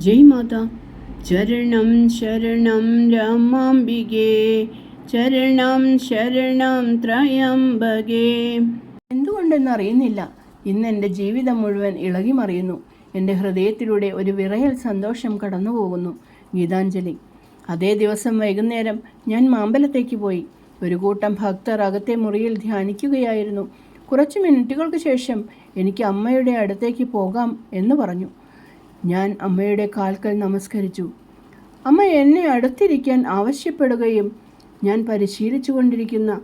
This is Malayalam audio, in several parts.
ജയ് മാത. ചരണം ശരണം രാമാംബികേ. ചരണം ശരണം ത്രയംബകേ. എന്തുകൊണ്ടെന്നറിയുന്നില്ല ഇന്ന് എന്റെ ജീവിതം മുഴുവൻ ഇളകി മറിയുന്നു. എന്റെ ഹൃദയത്തിലൂടെ ഒരു വിറയൽ സന്തോഷം കടന്നു പോകുന്നു ഗീതാഞ്ജലി. അതേ ദിവസം വൈകുന്നേരം ഞാൻ മാമ്പലത്തേക്ക് പോയി. ഒരു കൂട്ടം ഭക്തർ അകത്തെ മുറിയിൽ ധ്യാനിക്കുകയായിരുന്നു. കുറച്ച് മിനിറ്റുകൾക്ക് ശേഷം എനിക്ക് അമ്മയുടെ അടുത്തേക്ക് പോകാം എന്ന് പറഞ്ഞു. ഞാൻ അമ്മയുടെ കാൽക്കൽ നമസ്കരിച്ചു. അമ്മ എന്നെ അടുത്തിരിക്കാൻ ആവശ്യപ്പെടുകയും ഞാൻ പരിശീലിച്ചു കൊണ്ടിരിക്കുന്ന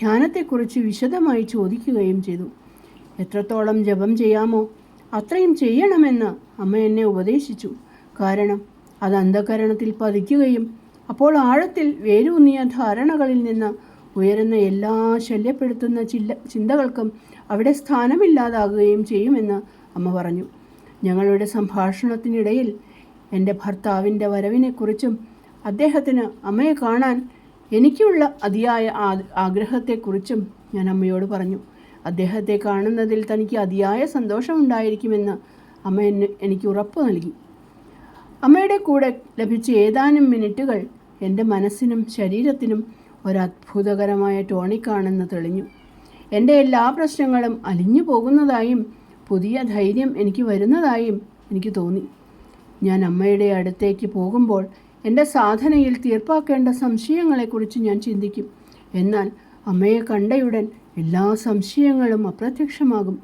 ധ്യാനത്തെക്കുറിച്ച് വിശദമായി ചോദിക്കുകയും ചെയ്തു. എത്രത്തോളം ജപം ചെയ്യാമോ അത്രയും ചെയ്യണമെന്ന് അമ്മ എന്നെ ഉപദേശിച്ചു. കാരണം അത് അന്ധകരണത്തിൽ പതിക്കുകയും അപ്പോൾ ആഴത്തിൽ വേരൂന്നിയ ധാരണകളിൽ നിന്ന് ഉയരുന്ന എല്ലാ ശല്യപ്പെടുത്തുന്ന ചില്ല ചിന്തകൾക്കും അവിടെ സ്ഥാനമില്ലാതാകുകയും ചെയ്യുമെന്ന് അമ്മ പറഞ്ഞു. ഞങ്ങളുടെ സംഭാഷണത്തിനിടയിൽ എന്റെ ഭർത്താവിന്റെ വരവിനെക്കുറിച്ചും അദ്ദേഹത്തിന് അമ്മയെ കാണാൻ എനിക്കുള്ള അതിയായ ആഗ്രഹത്തെക്കുറിച്ചും ഞാൻ അമ്മയോട് പറഞ്ഞു. അദ്ദേഹത്തെ കാണുന്നതിൽ തനിക്ക് അതിയായ സന്തോഷമുണ്ടായിരിക്കുമെന്ന് അമ്മ എന്നെ എനിക്ക് ഉറപ്പ് നൽകി. അമ്മയുടെ കൂടെ ലഭിച്ച ഏതാനും മിനിറ്റുകൾ എന്റെ മനസ്സിനും ശരീരത്തിനും ഒരത്ഭുതകരമായ ടോണിക്കാണെന്ന് തെളിഞ്ഞു. എന്റെ എല്ലാ പ്രശ്നങ്ങളും അലിഞ്ഞു പോകുന്നതായും പുതിയ ധൈര്യം എനിക്ക് വരുന്നതായും എനിക്ക് തോന്നി. ഞാൻ അമ്മയുടെ അടുത്തേക്ക് പോകുമ്പോൾ എന്റെ സാധനയിൽ തീർപ്പാക്കേണ്ട സംശയങ്ങളെക്കുറിച്ച് ഞാൻ ചിന്തിക്കും. എന്നാൽ അമ്മയെ കണ്ടയുടൻ എല്ലാ സംശയങ്ങളും അപ്രത്യക്ഷമാകും.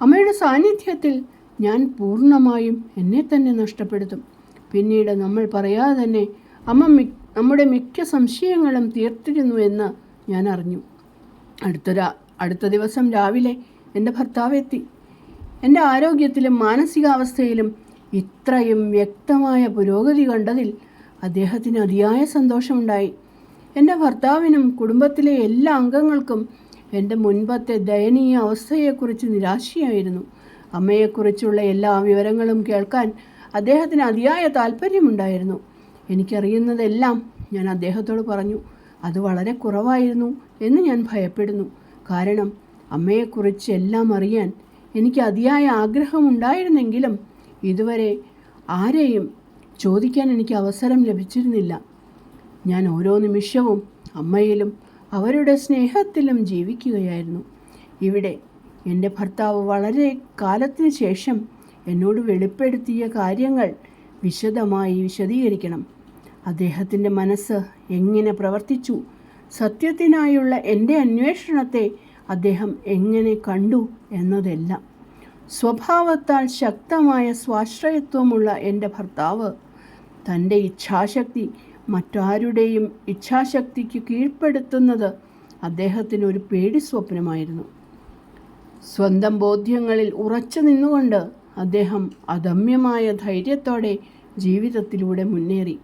അമ്മയുടെ സാന്നിധ്യത്തിൽ ഞാൻ പൂർണമായും എന്നെ തന്നെ നഷ്ടപ്പെടുത്തും. പിന്നീട് നമ്മൾ പറയാതെ തന്നെ അമ്മ മി നമ്മുടെ മിക്ക സംശയങ്ങളും തീർത്തിരുന്നു എന്ന് ഞാൻ അറിഞ്ഞു. അടുത്തൊരാ അടുത്ത ദിവസം രാവിലെ എന്റെ ഭർത്താവ് എത്തി. എന്റെ ആരോഗ്യത്തിലും മാനസികാവസ്ഥയിലും ഇത്രയും വ്യക്തമായ പുരോഗതി കണ്ടതിൽ അദ്ദേഹത്തിന് അതിയായ സന്തോഷമുണ്ടായി. എന്റെ ഭർത്താവിനും കുടുംബത്തിലെ എല്ലാ അംഗങ്ങൾക്കും എന്റെ മുൻപത്തെ ദയനീയ അവസ്ഥയെക്കുറിച്ച് നിരാശയായിരുന്നു. അമ്മയെക്കുറിച്ചുള്ള എല്ലാ വിവരങ്ങളും കേൾക്കാൻ അദ്ദേഹത്തിന് അതിയായ താല്പര്യമുണ്ടായിരുന്നു. എനിക്കറിയുന്നതെല്ലാം ഞാൻ അദ്ദേഹത്തോട് പറഞ്ഞു. അത് വളരെ കുറവായിരുന്നു എന്ന് ഞാൻ ഭയപ്പെടുന്നു. കാരണം അമ്മയെക്കുറിച്ച് എല്ലാം അറിയാൻ എനിക്ക് അതിയായ ആഗ്രഹമുണ്ടായിരുന്നെങ്കിലും ഇതുവരെ ആരെയും ചോദിക്കാൻ എനിക്ക് അവസരം ലഭിച്ചിരുന്നില്ല. ഞാൻ ഓരോ നിമിഷവും അമ്മയിലും അവരുടെ സ്നേഹത്തിലും ജീവിക്കുകയായിരുന്നു. ഇവിടെ എന്റെ ഭർത്താവ് വളരെ കാലത്തിന് ശേഷം എന്നോട് വെളിപ്പെടുത്തിയ കാര്യങ്ങൾ വിശദമായി വിശദീകരിക്കണം. അദ്ദേഹത്തിന്റെ മനസ്സ് എങ്ങനെ പ്രവർത്തിച്ചു? സത്യത്തിനായുള്ള എന്റെ അന്വേഷണത്തെ അദ്ദേഹം എങ്ങനെ കണ്ടു എന്നതെല്ലാം. സ്വഭാവത്താൽ ശക്തമായ സ്വാശ്രയത്വമുള്ള എന്റെ ഭർത്താവ് തന്റെ ഇച്ഛാശക്തി മറ്റാരുടെയും ഇച്ഛാശക്തിക്ക് കീഴ്പ്പെടുത്തുന്നത് അദ്ദേഹത്തിന് ഒരു പേടി സ്വപ്നമായിരുന്നു. സ്വന്തം ബോധ്യങ്ങളിൽ ഉറച്ചു നിന്നുകൊണ്ട് അദ്ദേഹം അദമ്യമായ ധൈര്യത്തോടെ ജീവിതത്തിലൂടെ മുന്നേറി.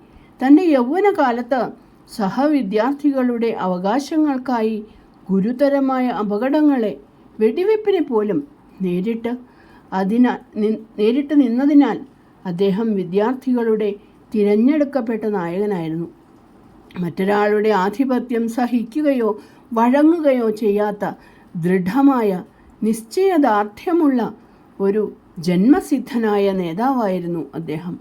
തന്റെ യൗവനകാലത്ത് സഹവിദ്യാർത്ഥികളുടെ അവകാശങ്ങൾക്കായി ഗുരുതരമായ അപകടങ്ങളെ വെടിവെപ്പിനെ പോലും നേരിട്ട് അതിനാൽ നേരിട്ട് നിന്നതിനാൽ അദ്ദേഹം വിദ്യാർത്ഥികളുടെ തിരഞ്ഞെടുക്കപ്പെട്ട നായകനായിരുന്നു. മറ്റൊരാളുടെ ആധിപത്യം സഹിക്കുകയോ വഴങ്ങുകയോ ചെയ്യാത്ത ദൃഢമായ നിശ്ചയദാർഢ്യമുള്ള ഒരു ജന്മസിദ്ധനായ നേതാവായിരുന്നു അദ്ദേഹം.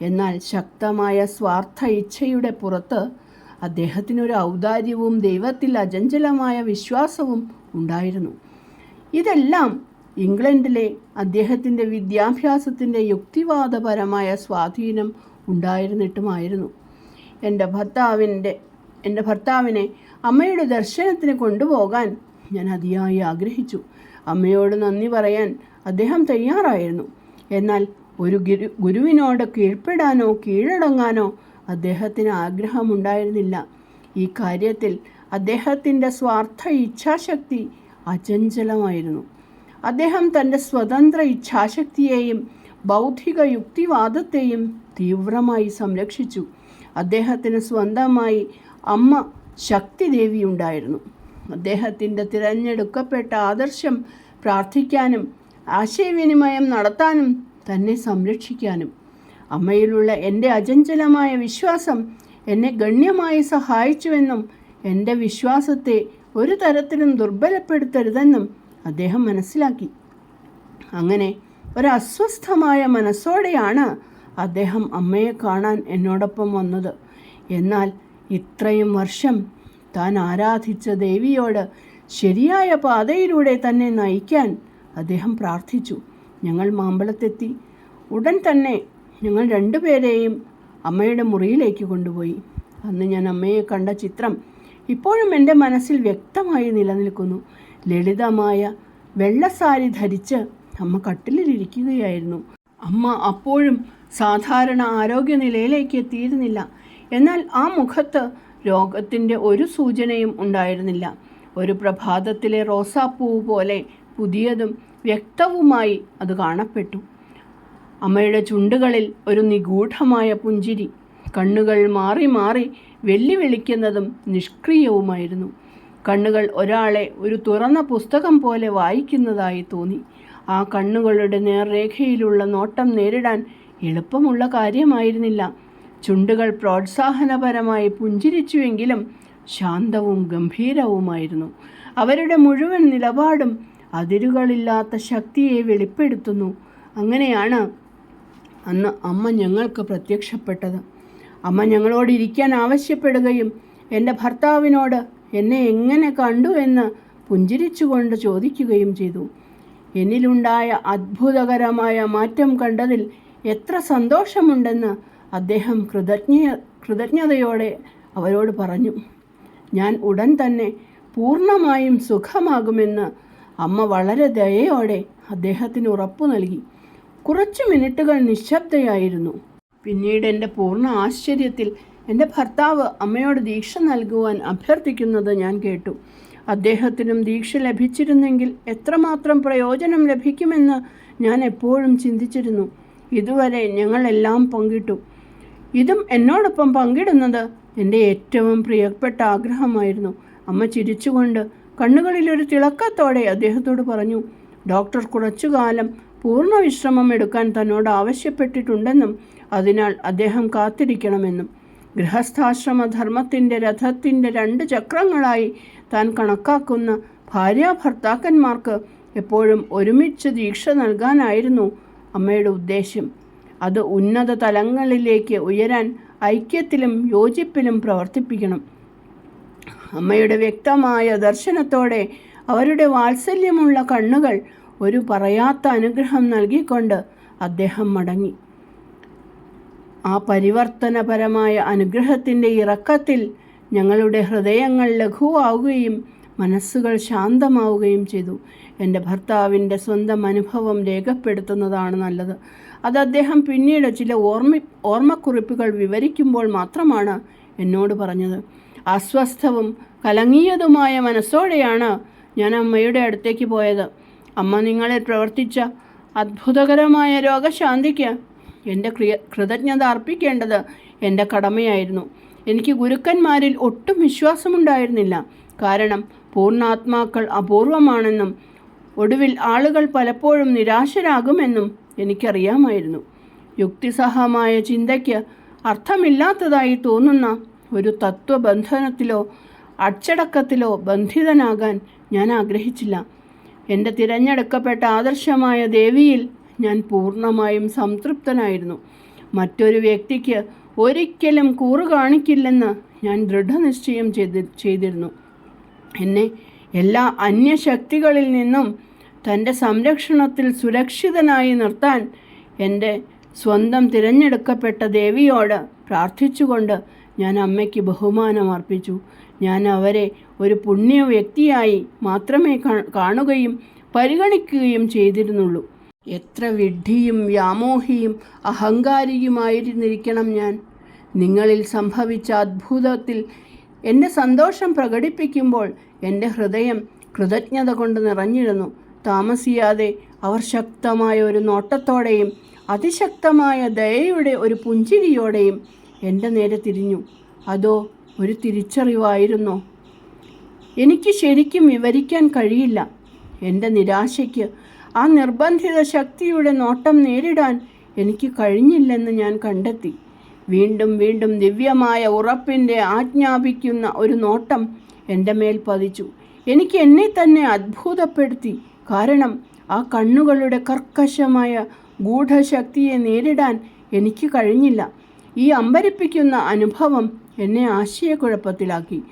എന്നാൽ ശക്തമായ സ്വാർത്ഥ ഇച്ഛയുടെ പുറത്ത് അദ്ദേഹത്തിനൊരു ഔദാര്യവും ദൈവത്തിൽ അചഞ്ചലമായ വിശ്വാസവും ഉണ്ടായിരുന്നു. ഇതെല്ലാം ഇംഗ്ലണ്ടിലെ അദ്ദേഹത്തിന്റെ വിദ്യാഭ്യാസത്തിന്റെ യുക്തിവാദപരമായ സ്വാധീനം ഉണ്ടായിരുന്നിട്ടുമായിരുന്നു. എന്റെ ഭർത്താവിന്റെ എന്റെ ഭർത്താവിനെ അമ്മയുടെ ദർശനത്തിന് കൊണ്ടുപോകാൻ ഞാൻ അതിയായി ആഗ്രഹിച്ചു. അമ്മയോട് നന്ദി പറയാൻ അദ്ദേഹം തയ്യാറായിരുന്നു. എന്നാൽ ഒരു ഗുരു ഗുരുവിനോട് കീഴ്പ്പെടാനോ കീഴടങ്ങാനോ അദ്ദേഹത്തിന് ആഗ്രഹമുണ്ടായിരുന്നില്ല. ഈ കാര്യത്തിൽ അദ്ദേഹത്തിന്റെ സ്വാർത്ഥ ഇച്ഛാശക്തി അചഞ്ചലമായിരുന്നു. അദ്ദേഹം തന്റെ സ്വതന്ത്ര ഇച്ഛാശക്തിയെയും ബൗദ്ധിക യുക്തിവാദത്തെയും തീവ്രമായി സംരക്ഷിച്ചു. അദ്ദേഹത്തിന് സ്വന്തമായി അമ്മ ശക്തിദേവി ഉണ്ടായിരുന്നു അദ്ദേഹത്തിന്റെ തിരഞ്ഞെടുക്കപ്പെട്ട ആദർശം പ്രാർത്ഥിക്കാനും ആശയവിനിമയം നടത്താനും തന്നെ സംരക്ഷിക്കാനും അമ്മയിലുള്ള എന്റെ അചഞ്ചലമായ വിശ്വാസം എന്നെ ഗണ്യമായി സഹായിച്ചുവെന്നും എന്റെ വിശ്വാസത്തെ ഒരു തരത്തിലും ദുർബലപ്പെടുത്തരുതെന്നും അദ്ദേഹം മനസ്സിലാക്കി. അങ്ങനെ ഒരു അസ്വസ്ഥമായ മനസ്സോടെയാണ് അദ്ദേഹം അമ്മയെ കാണാൻ എന്നോടൊപ്പം വന്നത്. എന്നാൽ ഇത്രയും വർഷം താൻ ആരാധിച്ച ദേവിയോട് ശരിയായ പാതയിലൂടെ തന്നെ നയിക്കാൻ അദ്ദേഹം പ്രാർത്ഥിച്ചു. ഞങ്ങൾ മാമ്പളത്തെത്തി ഉടൻ തന്നെ ഞങ്ങൾ രണ്ടുപേരെയും അമ്മയുടെ മുറിയിലേക്ക് കൊണ്ടുപോയി. അന്ന് ഞാൻ അമ്മയെ കണ്ട ചിത്രം ഇപ്പോഴും എന്റെ മനസ്സിൽ വ്യക്തമായി നിലനിൽക്കുന്നു. ലളിതമായ വെള്ളസാരി ധരിച്ച് അമ്മ കട്ടിലിരിക്കുകയായിരുന്നു അമ്മ അപ്പോഴും സാധാരണ ആരോഗ്യനിലയിലേക്ക് എത്തിയിരുന്നില്ല. എന്നാൽ ആ മുഖത്ത് രോഗത്തിന്റെ ഒരു സൂചനയും ഉണ്ടായിരുന്നില്ല. ഒരു പ്രഭാതത്തിലെ റോസാപ്പൂ പോലെ പുതിയതും വ്യക്തവുമായി അത് കാണപ്പെട്ടു. അമ്മയുടെ ചുണ്ടുകളിൽ ഒരു നിഗൂഢമായ പുഞ്ചിരി. കണ്ണുകൾ മാറി മാറി വെല്ലുവിളിക്കുന്നതും നിഷ്ക്രിയവുമായിരുന്നു. കണ്ണുകൾ ഒരാളെ ഒരു തുറന്ന പുസ്തകം പോലെ വായിക്കുന്നതായി തോന്നി. ആ കണ്ണുകളുടെ നേർരേഖയിലുള്ള നോട്ടം നേരിടാൻ എളുപ്പമുള്ള കാര്യമായിരുന്നില്ല. ചുണ്ടുകൾ പ്രോത്സാഹനപരമായി പുഞ്ചിരിച്ചുവെങ്കിലും ശാന്തവും ഗംഭീരവുമായിരുന്നു. അവരുടെ മുഴുവൻ നിലപാടും അതിരുകളില്ലാത്ത ശക്തിയെ വെളിപ്പെടുത്തുന്നു. അങ്ങനെയാണ് അന്ന് അമ്മ ഞങ്ങൾക്ക് പ്രത്യക്ഷപ്പെട്ടത്. അമ്മ ഞങ്ങളോട് ഇരിക്കാൻ ആവശ്യപ്പെടുകയും എന്റെ ഭർത്താവിനോട് എന്നെ എങ്ങനെ കണ്ടു? എന്ന് പുഞ്ചിരിച്ചുകൊണ്ട് ചോദിക്കുകയും ചെയ്തു. എന്നിലുണ്ടായ അത്ഭുതകരമായ മാറ്റം കണ്ടതിൽ എത്ര സന്തോഷമുണ്ടെന്ന് അദ്ദേഹം കൃതജ്ഞ കൃതജ്ഞതയോടെ അവരോട് പറഞ്ഞു. ഞാൻ ഉടൻ തന്നെ പൂർണമായും സുഖമാകുമെന്ന് അമ്മ വളരെ ദയയോടെ അദ്ദേഹത്തിന് ഉറപ്പു നൽകി. കുറച്ച് മിനിറ്റുകൾ നിശബ്ദയായിരുന്നു. പിന്നീട് എന്റെ പൂർണ ആശ്ചര്യത്തിൽ എന്റെ ഭർത്താവ് അമ്മയോട് ദീക്ഷ നൽകുവാൻ അഭ്യർത്ഥിക്കുന്നത് ഞാൻ കേട്ടു. അദ്ദേഹത്തിനും ദീക്ഷ ലഭിച്ചിരുന്നെങ്കിൽ എത്രമാത്രം പ്രയോജനം ലഭിക്കുമെന്ന് ഞാൻ എപ്പോഴും ചിന്തിച്ചിരുന്നു. ഇതുവരെ ഞങ്ങളെല്ലാം പങ്കിട്ടു. ഇതും എന്നോടൊപ്പം പങ്കിടുന്നത് എന്റെ ഏറ്റവും പ്രിയപ്പെട്ട ആഗ്രഹമായിരുന്നു. അമ്മ ചിരിച്ചുകൊണ്ട് കണ്ണുകളിലൊരു തിളക്കത്തോടെ അദ്ദേഹത്തോട് പറഞ്ഞു ഡോക്ടർ കുറച്ചു കാലം പൂർണ വിശ്രമം എടുക്കാൻ തന്നോട് ആവശ്യപ്പെട്ടിട്ടുണ്ടെന്നും അതിനാൽ അദ്ദേഹം കാത്തിരിക്കണമെന്നും. ഗൃഹസ്ഥാശ്രമ ധർമ്മത്തിന്റെ രഥത്തിന്റെ രണ്ട് ചക്രങ്ങളായി താൻ കണക്കാക്കുന്ന ഭാര്യാഭർത്താക്കന്മാർക്ക് എപ്പോഴും ഒരുമിച്ച് ദീക്ഷ നൽകാനായിരുന്നു അമ്മയുടെ ഉദ്ദേശ്യം. അത് ഉന്നത തലങ്ങളിലേക്ക് ഉയരാൻ ഐക്യത്തിലും യോജിപ്പിലും പ്രവർത്തിപ്പിക്കണം. അമ്മയുടെ വ്യക്തമായ ദർശനത്തോടെ അവരുടെ വാത്സല്യമുള്ള കണ്ണുകൾ ഒരു പറയാത്ത അനുഗ്രഹം നൽകിക്കൊണ്ട് അദ്ദേഹം മടങ്ങി. ആ പരിവർത്തനപരമായ അനുഗ്രഹത്തിന്റെ ഇറക്കത്തിൽ ഞങ്ങളുടെ ഹൃദയങ്ങൾ ലഘുവാവുകയും മനസ്സുകൾ ശാന്തമാവുകയും ചെയ്തു. എന്റെ ഭർത്താവിന്റെ സ്വന്തം അനുഭവം രേഖപ്പെടുത്തുന്നതാണ് നല്ലത്. അത് അദ്ദേഹം പിന്നീട് ചില ഓർമ്മ ഓർമ്മക്കുറിപ്പുകൾ വിവരിക്കുമ്പോൾ മാത്രമാണ് എന്നോട് പറഞ്ഞത്. അസ്വസ്ഥവും കലങ്ങിയതുമായ മനസ്സോടെയാണ് ഞാൻ അമ്മയുടെ അടുത്തേക്ക് പോയത്. അമ്മ നിങ്ങളിൽ പ്രവർത്തിച്ച അത്ഭുതകരമായ രോഗശാന്തിക്ക് എന്റെ ക്രിയ കൃതജ്ഞത അർപ്പിക്കേണ്ടത് എന്റെ കടമയായിരുന്നു. എനിക്ക് ഗുരുക്കന്മാരിൽ ഒട്ടും വിശ്വാസമുണ്ടായിരുന്നില്ല. കാരണം പൂർണാത്മാക്കൾ അപൂർവമാണെന്നും ഒടുവിൽ ആളുകൾ പലപ്പോഴും നിരാശരാകുമെന്നും എനിക്കറിയാമായിരുന്നു. യുക്തിസഹമായ ചിന്തയ്ക്ക് അർത്ഥമില്ലാത്തതായി തോന്നുന്ന ഒരു തത്വബന്ധനത്തിലോ അച്ചടക്കത്തിലോ ബന്ധിതനാകാൻ ഞാൻ ആഗ്രഹിച്ചില്ല. എന്റെ തിരഞ്ഞെടുക്കപ്പെട്ട ആദർശമായ ദേവിയിൽ ഞാൻ പൂർണമായും സംതൃപ്തനായിരുന്നു. മറ്റൊരു വ്യക്തിക്ക് ഒരിക്കലും കൂറു കാണിക്കില്ലെന്ന് ഞാൻ ദൃഢനിശ്ചയം ചെയ്തി ചെയ്തിരുന്നു. എന്നെ എല്ലാ അന്യശക്തികളിൽ നിന്നും തന്റെ സംരക്ഷണത്തിൽ സുരക്ഷിതനായി നിർത്താൻ എന്റെ സ്വന്തം തിരഞ്ഞെടുക്കപ്പെട്ട ദേവിയോട് പ്രാർത്ഥിച്ചുകൊണ്ട് ഞാൻ അമ്മയ്ക്ക് ബഹുമാനം അർപ്പിച്ചു. ഞാൻ അവരെ ഒരു പുണ്യ വ്യക്തിയായി മാത്രമേ കാണുകയും പരിഗണിക്കുകയും ചെയ്തിരുന്നുള്ളൂ. എത്ര വിഡ്ഢിയും വ്യാമോഹിയും അഹങ്കാരിയുമായിരുന്നിരിക്കണം ഞാൻ. നിങ്ങളിൽ സംഭവിച്ച അത്ഭുതത്തിൽ എന്റെ സന്തോഷം പ്രകടിപ്പിക്കുമ്പോൾ എന്റെ ഹൃദയം കൃതജ്ഞത കൊണ്ട് നിറഞ്ഞിരുന്നു. താമസിയാതെ അവർ ശക്തമായ ഒരു നോട്ടത്തോടെയും അതിശക്തമായ ദയയുടെ ഒരു പുഞ്ചിരിയോടെയും എന്റെ നേരെ തിരിഞ്ഞു. അതോ ഒരു തിരിച്ചറിവായിരുന്നോ? എനിക്ക് ശരിക്കും വിവരിക്കാൻ കഴിയില്ല. എന്റെ നിരാശയ്ക്ക് ആ നിർബന്ധിത ശക്തിയുടെ നോട്ടം നേരിടാൻ എനിക്ക് കഴിഞ്ഞില്ലെന്ന് ഞാൻ കണ്ടെത്തി. വീണ്ടും വീണ്ടും ദിവ്യമായ ഉറപ്പിന്റെ ആജ്ഞാപിക്കുന്ന ഒരു നോട്ടം എന്റെ മേൽ പതിച്ചു. എനിക്ക് എന്നെ തന്നെ അത്ഭുതപ്പെടുത്തി. കാരണം ആ കണ്ണുകളുടെ കർക്കശമായ ഗൂഢശക്തിയെ നേരിടാൻ എനിക്ക് കഴിഞ്ഞില്ല. ഈ അമ്പരിപ്പിക്കുന്ന അനുഭവം എന്നെ ആശയക്കുഴപ്പത്തിലാക്കി.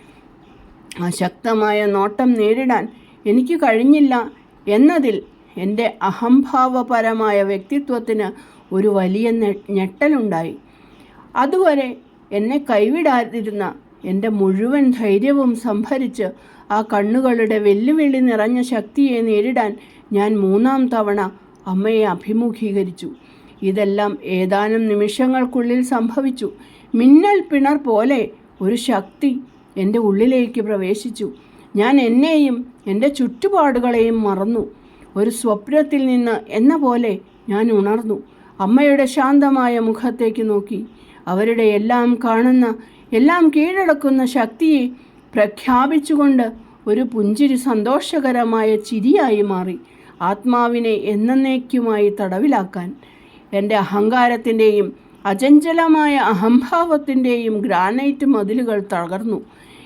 അശക്തമായ നോട്ടം നേരിടാൻ എനിക്ക് കഴിഞ്ഞില്ല എന്നതിൽ എന്റെ അഹംഭാവപരമായ വ്യക്തിത്വത്തിന് ഒരു വലിയ ഞെട്ടലുണ്ടായി. അതുവരെ എന്നെ കൈവിടാതിരുന്ന എന്റെ മുഴുവൻ ധൈര്യവും സംഭരിച്ച് ആ കണ്ണുകളുടെ വെല്ലുവിളി നിറഞ്ഞ ശക്തിയെ നേരിടാൻ ഞാൻ മൂന്നാം തവണ അമ്മയെ അഭിമുഖീകരിച്ചു. ഇതെല്ലാം ഏതാനും നിമിഷങ്ങൾക്കുള്ളിൽ സംഭവിച്ചു. മിന്നൽ പിണർ പോലെ ഒരു ശക്തി എന്റെ ഉള്ളിലേക്ക് പ്രവേശിച്ചു. ഞാൻ എന്നെയും എന്റെ ചുറ്റുപാടുകളെയും മറന്നു. ഒരു സ്വപ്നത്തിൽ നിന്ന് എന്ന പോലെ ഞാൻ ഉണർന്നു. അമ്മയുടെ ശാന്തമായ മുഖത്തേക്ക് നോക്കി. അവരുടെ എല്ലാം കാണുന്ന എല്ലാം കീഴടക്കുന്ന ശക്തിയെ പ്രഖ്യാപിച്ചുകൊണ്ട് ഒരു പുഞ്ചിരി സന്തോഷകരമായ ചിരിയായി മാറി. ആത്മാവിനെ എന്നേക്കുമായി തടവിലാക്കാൻ എന്റെ അഹങ്കാരത്തിന്റെയും അചഞ്ചലമായ അഹംഭാവത്തിന്റെയും ഗ്രാനൈറ്റ് മതിലുകൾ തകർന്നു.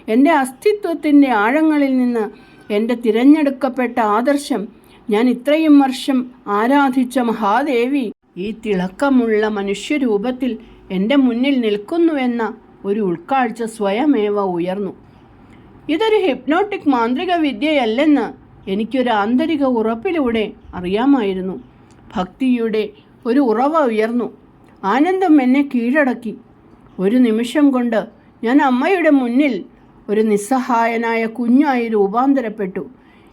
എന്റെ അസ്തിത്വത്തിന്റെ ആഴങ്ങളിൽ നിന്ന് എന്റെ തിരഞ്ഞെടുക്കപ്പെട്ട ആദർശം ഞാൻ ഇത്രയും വർഷം ആരാധിച്ച മഹാദേവി ഈ തിളക്കമുള്ള മനുഷ്യരൂപത്തിൽ എന്റെ മുന്നിൽ നിൽക്കുന്നുവെന്ന ഒരു ഉൾക്കാഴ്ച സ്വയമേവ ഉയർന്നു. ഇതൊരു ഹിപ്നോട്ടിക് മാന്ത്രിക വിദ്യയല്ലെന്ന് എനിക്കൊരു ആന്തരിക ഉറപ്പിലൂടെ അറിയാമായിരുന്നു. ഭക്തിയുടെ ഒരു ഉറവ ഉയർന്നു. ആനന്ദം എന്നെ കീഴടക്കി. ഒരു നിമിഷം കൊണ്ട് ഞാൻ അമ്മയുടെ മുന്നിൽ ഒരു നിസ്സഹായനായ കുഞ്ഞായി രൂപാന്തരപ്പെട്ടു.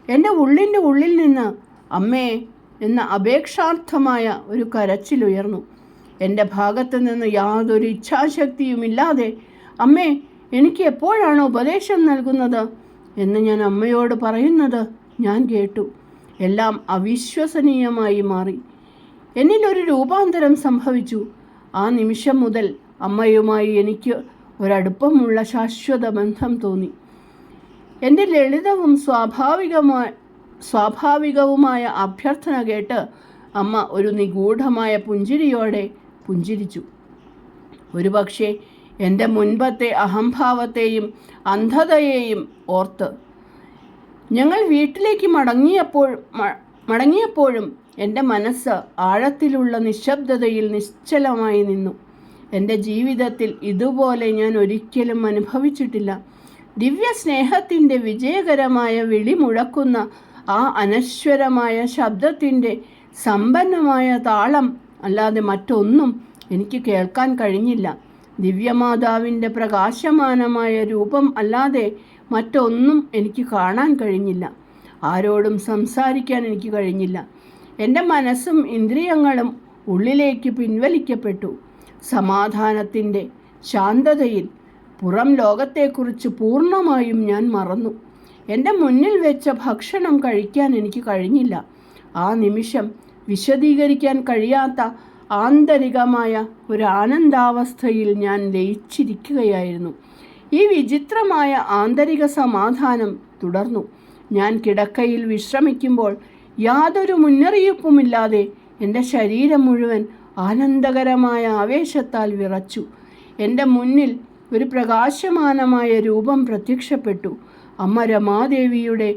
എന്റെ ഉള്ളിന്റെ ഉള്ളിൽ നിന്ന് അമ്മേ എന്ന അപേക്ഷാർത്ഥമായ ഒരു കരച്ചിലുയർന്നു. എന്റെ ഭാഗത്ത് നിന്ന് യാതൊരു ഇച്ഛാശക്തിയുമില്ലാതെ അമ്മേ എനിക്ക് എപ്പോഴാണ് ഉപദേശം നൽകുന്നത്? എന്ന് ഞാൻ അമ്മയോട് പറയുന്നത് ഞാൻ കേട്ടു. എല്ലാം അവിശ്വസനീയമായി മാറി. എന്നിലൊരു രൂപാന്തരം സംഭവിച്ചു. ആ നിമിഷം മുതൽ അമ്മയുമായി എനിക്ക് ഒരടുപ്പമുള്ള ശാശ്വത ബന്ധം തോന്നി. എന്റെ ലളിതവും സ്വാഭാവികമായ സ്വാഭാവികവുമായ അഭ്യർത്ഥന കേട്ട് അമ്മ ഒരു നിഗൂഢമായ പുഞ്ചിരിയോടെ പുഞ്ചിരിച്ചു. ഒരുപക്ഷെ എന്റെ മുൻപത്തെ അഹംഭാവത്തെയും അന്ധതയെയും ഓർത്ത് ഞങ്ങൾ വീട്ടിലേക്ക് മടങ്ങിയപ്പോൾ മടങ്ങിയപ്പോഴും എന്റെ മനസ്സ് ആഴത്തിലുള്ള നിശബ്ദതയിൽ നിശ്ചലമായി നിന്നു. എന്റെ ജീവിതത്തിൽ ഇതുപോലെ ഞാൻ ഒരിക്കലും അനുഭവിച്ചിട്ടില്ല. ദിവ്യ സ്നേഹത്തിന്റെ വിജയകരമായ വിളി മുഴക്കുന്ന ആ അനശ്വരമായ ശബ്ദത്തിന്റെ സമ്പന്നമായ താളം അല്ലാതെ മറ്റൊന്നും എനിക്ക് കേൾക്കാൻ കഴിഞ്ഞില്ല. ദിവ്യമാതാവിന്റെ പ്രകാശമാനമായ രൂപം അല്ലാതെ മറ്റൊന്നും എനിക്ക് കാണാൻ കഴിഞ്ഞില്ല. ആരോടും സംസാരിക്കാൻ എനിക്ക് കഴിഞ്ഞില്ല. എന്റെ മനസ്സും ഇന്ദ്രിയങ്ങളും ഉള്ളിലേക്ക് പിൻവലിക്കപ്പെട്ടു. സമാധാനത്തിന്റെ ശാന്തതയിൽ പുറം ലോകത്തെക്കുറിച്ച് പൂർണമായും ഞാൻ മറന്നു. എന്റെ മുന്നിൽ വെച്ച ഭക്ഷണം കഴിക്കാൻ എനിക്ക് കഴിഞ്ഞില്ല. ആ നിമിഷം വിശദീകരിക്കാൻ കഴിയാത്ത ആന്തരികമായ ഒരു ആനന്ദാവസ്ഥയിൽ ഞാൻ ലയിച്ചിരിക്കുകയായിരുന്നു. ഈ വിചിത്രമായ ആന്തരിക സമാധാനം തുടർന്നു. ഞാൻ കിടക്കയിൽ വിശ്രമിക്കുമ്പോൾ യാതൊരു മുന്നറിയിപ്പുമില്ലാതെ എന്റെ ശരീരം മുഴുവൻ ആനന്ദകരമായ ആവേശത്താൽ വിറച്ചു. എന്റെ മുന്നിൽ ഒരു പ്രകാശമാനമായ രൂപം പ്രത്യക്ഷപ്പെട്ടു. അമ്മ രമാദേവിയുടെ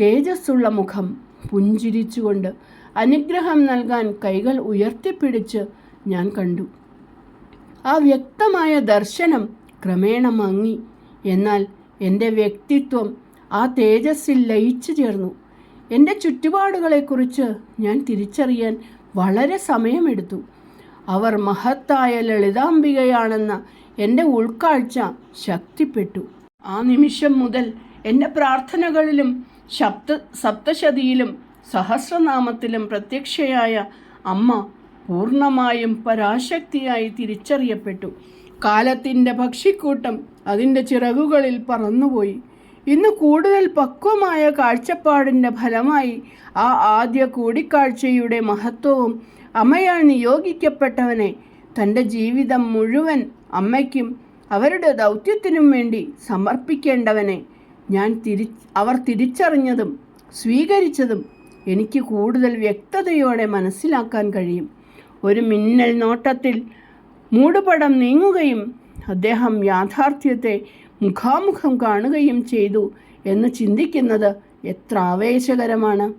തേജസ്സുള്ള മുഖം പുഞ്ചിരിച്ചുകൊണ്ട് അനുഗ്രഹം നൽകാൻ കൈകൾ ഉയർത്തിപ്പിടിച്ച് ഞാൻ കണ്ടു. ആ വ്യക്തമായ ദർശനം ക്രമേണ മങ്ങി. എന്നാൽ എന്റെ വ്യക്തിത്വം ആ തേജസ്സിൽ ലയിച്ചു ചേർന്നു. എന്റെ ചുറ്റുപാടുകളെക്കുറിച്ച് ഞാൻ തിരിച്ചറിയാൻ വളരെ സമയമെടുത്തു. അവർ മഹത്തായ ലളിതാംബികയാണെന്ന എന്റെ ഉൾക്കാഴ്ച ശക്തിപ്പെട്ടു. ആ നിമിഷം മുതൽ എന്റെ പ്രാർത്ഥനകളിലും ശബ്ദ സപ്തശതിയിലും സഹസ്രനാമത്തിലും പ്രത്യക്ഷയായ അമ്മ പൂർണമായും പരാശക്തിയായി തിരിച്ചറിയപ്പെട്ടു. കാലത്തിന്റെ ഭക്ഷിക്കൂട്ടം അതിന്റെ ചിറകുകളിൽ പറന്നുപോയി. ഇന്ന് കൂടുതൽ പക്വമായ കാഴ്ചപ്പാടിന്റെ ഫലമായി ആ ആദ്യ കൂടിക്കാഴ്ചയുടെ മഹത്വവും അമ്മയാൽ നിയോഗിക്കപ്പെട്ടവനെ തന്റെ ജീവിതം മുഴുവൻ അമ്മയ്ക്കും അവരുടെ ദൗത്യത്തിനും വേണ്ടി സമർപ്പിക്കേണ്ടവനെ ഞാൻ തിരി അവർ തിരിച്ചറിഞ്ഞതും സ്വീകരിച്ചതും എനിക്ക് കൂടുതൽ വ്യക്തതയോടെ മനസ്സിലാക്കാൻ കഴിയും. ഒരു മിന്നൽ നോട്ടത്തിൽ മൂടുപടം നീങ്ങുകയും അദ്ദേഹം യാഥാർത്ഥ്യത്തെ മുഖാമുഖം കാണുകയും ചെയ്തു എന്ന് ചിന്തിക്കുന്നത് എത്ര ആവേശകരമാണ്.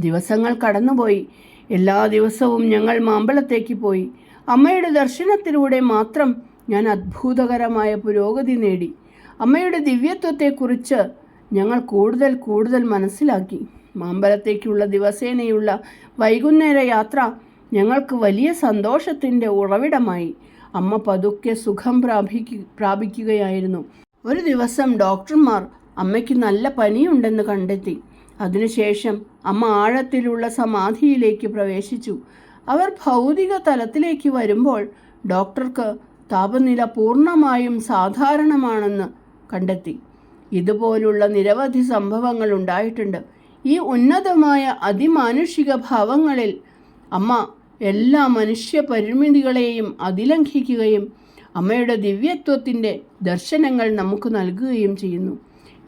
ദിവസങ്ങൾ കടന്നുപോയി. എല്ലാ ദിവസവും ഞങ്ങൾ മാമ്പളത്തേക്ക് പോയി. അമ്മയുടെ ദർശനത്തിലൂടെ മാത്രം ഞാൻ അത്ഭുതകരമായ പുരോഗതി നേടി. അമ്മയുടെ ദിവ്യത്വത്തെക്കുറിച്ച് ഞങ്ങൾ കൂടുതൽ കൂടുതൽ മനസ്സിലാക്കി. മാമ്പലത്തേക്കുള്ള ദിവസേനയുള്ള വൈകുന്നേര യാത്ര ഞങ്ങൾക്ക് വലിയ സന്തോഷത്തിന്റെ ഉറവിടമായി. അമ്മ പതുക്കെ സുഖം പ്രാപിക്കു പ്രാപിക്കുകയായിരുന്നു. ഒരു ദിവസം ഡോക്ടർമാർ അമ്മയ്ക്ക് നല്ല പനിയുണ്ടെന്ന് കണ്ടെത്തി. അതിനുശേഷം അമ്മ ആഴത്തിലുള്ള സമാധിയിലേക്ക് പ്രവേശിച്ചു. അവർ ഭൗതിക തലത്തിലേക്ക് വരുമ്പോൾ ഡോക്ടർക്ക് താപനില പൂർണമായും സാധാരണമാണെന്ന് കണ്ടെത്തി. ഇതുപോലുള്ള നിരവധി സംഭവങ്ങൾ ഉണ്ടായിട്ടുണ്ട്. ഈ ഉന്നതമായ അതിമാനുഷിക ഭാവങ്ങളിൽ അമ്മ എല്ലാ മനുഷ്യ പരിമിതികളെയും അതിലംഘിക്കുകയും അമ്മയുടെ ദിവ്യത്വത്തിന്റെ ദർശനങ്ങൾ നമുക്ക് നൽകുകയും ചെയ്യുന്നു.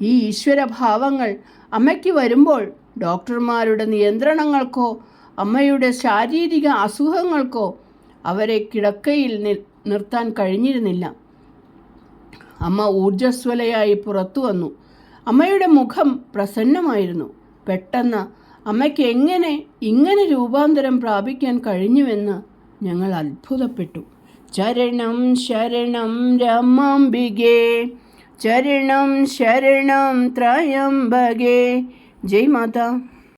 ഈ ഈശ്വരഭാവങ്ങൾ അമ്മയ്ക്ക് വരുമ്പോൾ ഡോക്ടർമാരുടെ നിയന്ത്രണങ്ങൾക്കോ അമ്മയുടെ ശാരീരിക അസുഖങ്ങൾക്കോ അവരെ കിടക്കയിൽ നിർത്താൻ കഴിഞ്ഞിരുന്നില്ല. അമ്മ ഊർജസ്വലയായി പുറത്തു വന്നു. അമ്മയുടെ മുഖം പ്രസന്നമായിരുന്നു. പെട്ടെന്ന് അമ്മയ്ക്ക് എങ്ങനെ ഇങ്ങനെ രൂപാന്തരം പ്രാപിക്കാൻ കഴിഞ്ഞുവെന്ന് ഞങ്ങൾ അത്ഭുതപ്പെട്ടു. ചരണം ശരണം രമാംബികേ ചരണം ശരണം ത്രയംബകേ. ജയ് മാതാ.